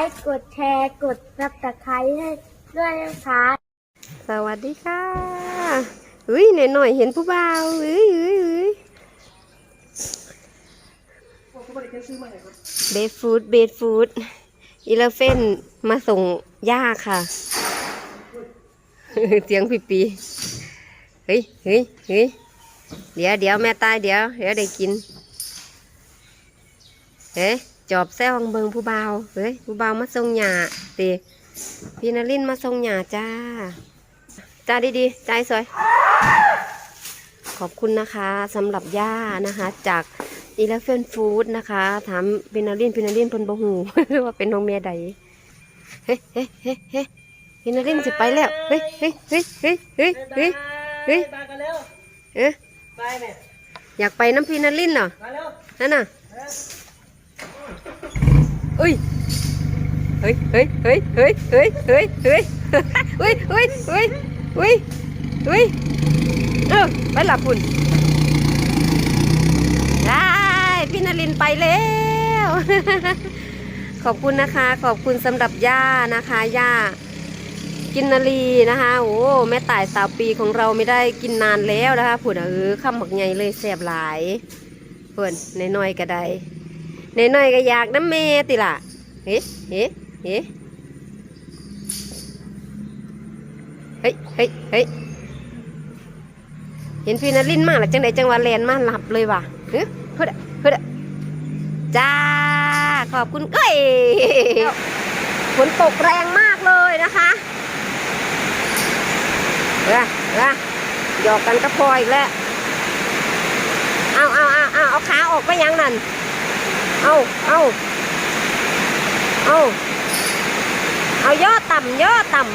ไลค์กดแชร์กดซับสไครต์ให้ด้วยนะคะสวัสดีค่ะอุ้ยหน่อยหน่อยๆเห็นผู้บ่าวอุ้ยอุ้ยอุ้ยเบสฟูดเบสฟูดอีเลฟเฟนมาส่งย่าค่ะ เสียงปีปีเฮ้ยเฮ้ยเฮ้ยเดี๋ยวเดี๋ยวแม่ตายเดี๋ยวเดี๋ยวได้กินเฮ้ จอบแซวองเบิงผู้เบาเฮ้ยผู้เบามาส่งหยาตีพี่นารินมาส่งหยาจ้า จ้าดีๆใจสวย ขอบคุณนะคะสำหรับย่านะคะ จากอีเลฟเฟนฟู้ดนะคะ ถามพินารินพินารินเพิ่นบ่หูว่าเป็นน้องเมียใดเฮ้เฮ้เฮ้เฮ้พินารินสิไปแล้ว เฮ้เฮ้เฮ้เฮ้เฮ้เฮ้เฮ้มากันเร็วเอ๊ะไปเนี่ยอยากไปน้ำพินารินเหรอมาเร็วนั่นน่ะ อุ้ยเฮ้ยเฮ้ยเฮ้ยเฮ้ยเฮ้ยเฮ้ยเฮ้ยเฮ้ยเฮ้ยเฮ้ยเฮ้ยเฮ้ยเออไปหลับปุ่นได้พี่นรินไปแล้ว ขอบคุณนะคะ ขอบคุณสำหรับย่านะคะย่ากินนาลีนะคะ โอ้แม่ต่ายสาวปีของเราไม่ได้กินนานแล้วนะคะผุดเออข้ามหมักใหญ่เลยแสบหลายเพื่อนในน้อยๆก็ได้ นน้อยๆก็อยากน้ำเมติล่ะเฮ้เฮ้เฮ้เฮ้ยเฮ้ยเฮ้ยเห็นพี่นลินมากหรือจังใดจังหวะแลนมาหลับเลยว่ะเฮ้ยเฮ้ยเฮ้ยจ้า ขอบคุณเอ้ยฝนตกแรงมากเลยนะคะเออเออหยอกกันก็พออีกแล้ว เอาเอาเอาเอาเอาขาออกไปยังนั่น เอาเอาเอาเอาย่อต่ำย่อต่ำ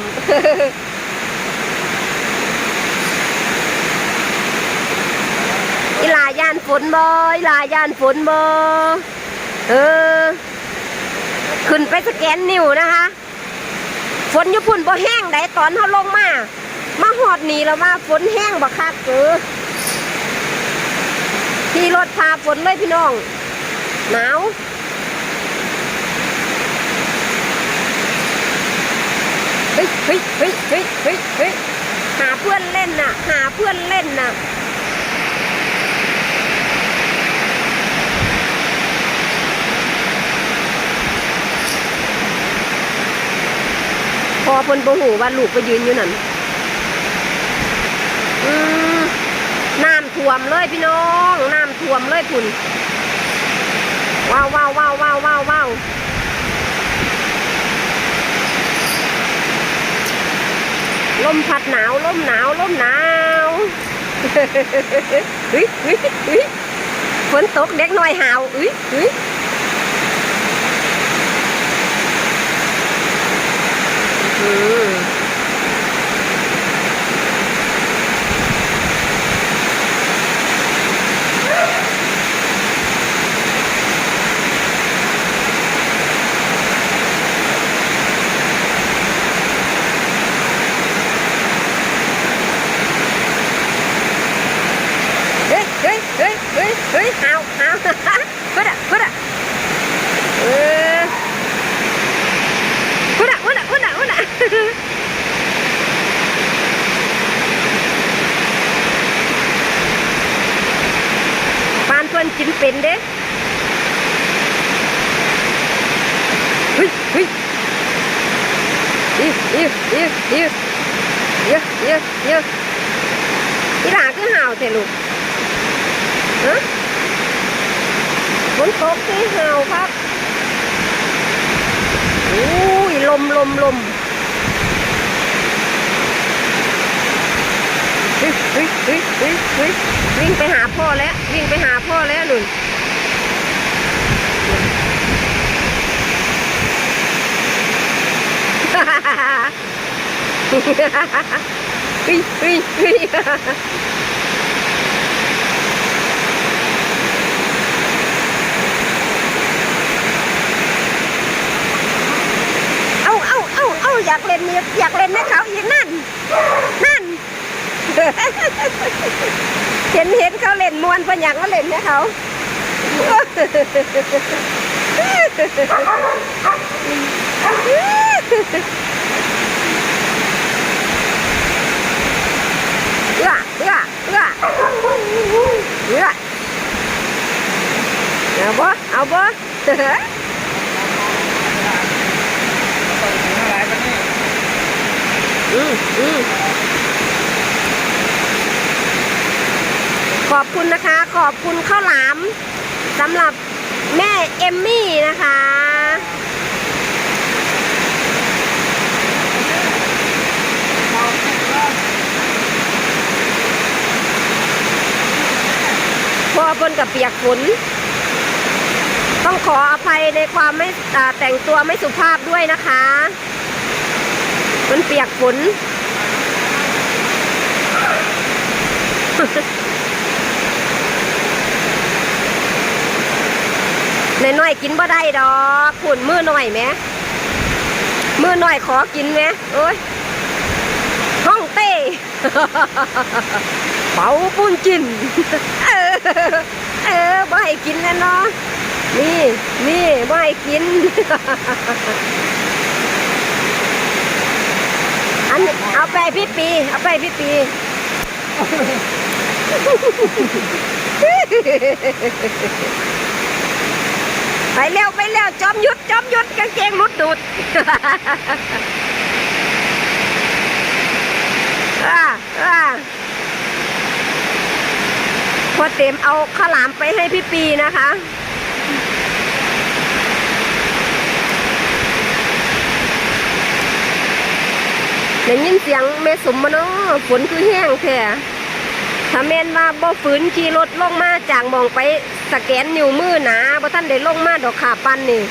อีลายานฝนบอีหลายานฝนบเออ ขึ้นไปสแกนนิ้วนะคะ ฝนญี่ปุ่นบ่แห้งไดตอนเขาลงมา มาหอดหนีแล้วว่าฝนแห้งบักคักเออขี่รถพาฝนเลยพี่น้อง หนาวเฮ้ยเฮ้ยเฮ้ยเฮ้ยเฮ้ยเฮ้ยหาเพื่อนเล่นน่ะ หาเพื่อนเล่นน่ะพอเพิ่นบหูว่าลูกไปยืนอยู่นั่นน้ำท่วมเลยพี่น้อง น้ำท่วมเลยคุณ wow wow wow wow wow wow. Lôm phạt não, lôm não lôm não. Úi úi úi. Phấn tốt đét nói hào. Úi úi. Ừ. ปานเพิ่นกินเป็นเด้เฮ้ยเฮ้ยอิวอิวอิวอิวเยอะเยอะเยอะอีหลาคือห่าวเถอะลูกฮะฝนตกที่ห่าวครับอุ้ยลมลมลม เฮ้ยเฮ้ยเฮ้ยเฮ้ยเฮ้ยวิ่งไปหาพ่อแล้ว วิ่งไปหาพ่อแล้วหนุนเฮ้ยเฮ้ยเฮ้ยเอาเอาเอาเอาอยากเล่นอยากเล่นให้เขาอีกนั่นนั่น เห็นเห็นเขาเล่นมวนเพิ่นอยากมาเล่นให้เขาเอื้อเอื้อเอื้อเอื้อเอาบ่เอาบ่อืมอืม ขอบคุณนะคะ ขอบคุณข้าวหลามสำหรับแม่เอมมี่นะคะพอเพิ่นกับเปียกฝนต้องขออภัยในความไม่แต่งตัวไม่สุภาพด้วยนะคะมันเปียกฝน น้อยๆกินบ่ได้ดอกขุนมือหน่อยไหมมือหน่อยขอกินไหมโอ้ยห้องเต้เป่าปุ้นกิน เออเออบ่ให้กินแล้วเนาะนี่นี่บ่ให้กิน อันเอาไปพี่ปี เอาไปพี่ปี ไปเร็วไปเร็วจอมยุดจอมยุดกางเกงรุดดูดอ่าอ่าพอเต็มเอาข้าวหลามไปให้พี่ปีนะคะได้ยินเสียงแม่สมมาเนาะฝนคือแห้งแท้ถ้าแม่นมาบ่ฝืนขี่รถลงมาจากมองไป สแกนนิ้วมือหนาบ่ท่านได้ลงมาดอกขาปันนี่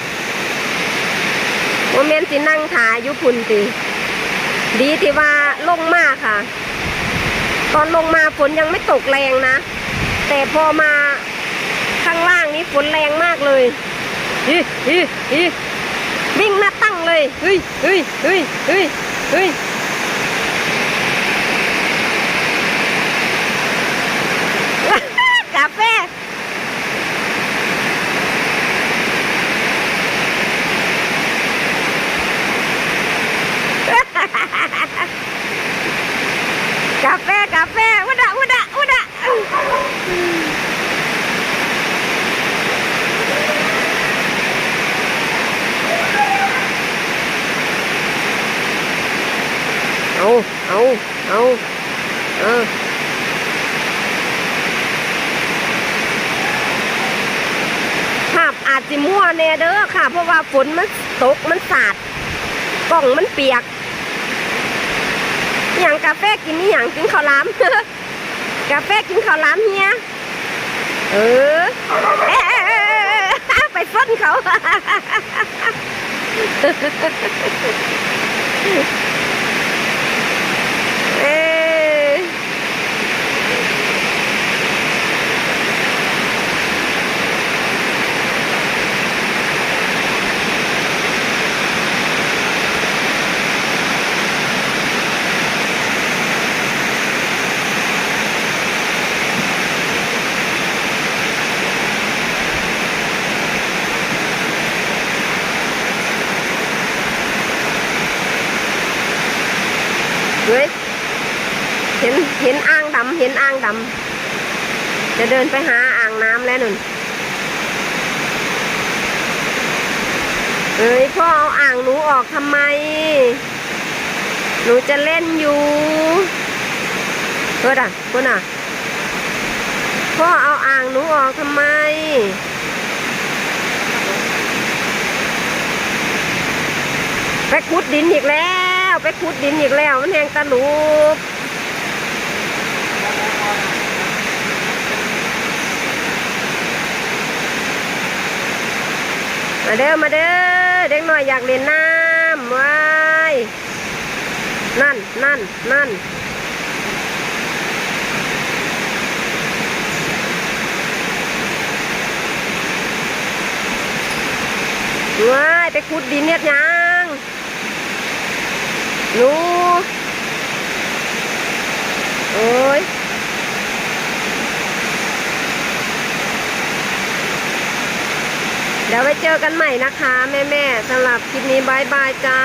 ว่าแม่นสินั่งถ่ายอยู่พุ่นติดีที่ว่าลงมาค่ะ ตอนลงมาฝนยังไม่ตกแรงนะ แต่พอมาข้างล่างนี้ฝนแรงมากเลยอีอีอีวิ่งหน้าตั้งเลยเฮ้ยเฮ้ยเฮ้ยเฮ้ยเฮ้ย กาแฟ กาแฟ กาแฟอุดะอุดะอุดะ เอาเอาเอาเออภาพอาจจะมั่วแน่เด้อค่ะ เพราะว่าฝนมันตกมันสาดกล่องมันเปียกอย่างกาแฟกินนี่อย่างกินข้าวลามกาแฟกินข้าวลามเฮียเออเอ๊ะเอ๊ะเอ๊ะเอ๊ะไปฟ้นเขา เอ๊ะ เฮ้ยเห็นเห็นอ่างดำเห็นอ่างดำจะเดินไปหาอ่างน้ำแล้วนุ่นเอ้ยพ่อเอาอ่างหนูออกทำไม หนูจะเล่นอยู่เพื่อนอะเพื่อนอะพ่อเอาอ่างหนูออกทำไมไปขุดดินอีกแล้ว ไปขุดดินอีกแล้ว มันแหงตะลุบมาเด้อมาเด้อเด็กหน่อยอยากเล่นน้ำว้ายนั่นนั่นนั่นว้ายไปขุดดินเนี่ยยัง นูโอ้ยเดี๋ยวไว้เจอกันใหม่นะคะ แม่ๆสำหรับคลิปนี้บายบายจ้า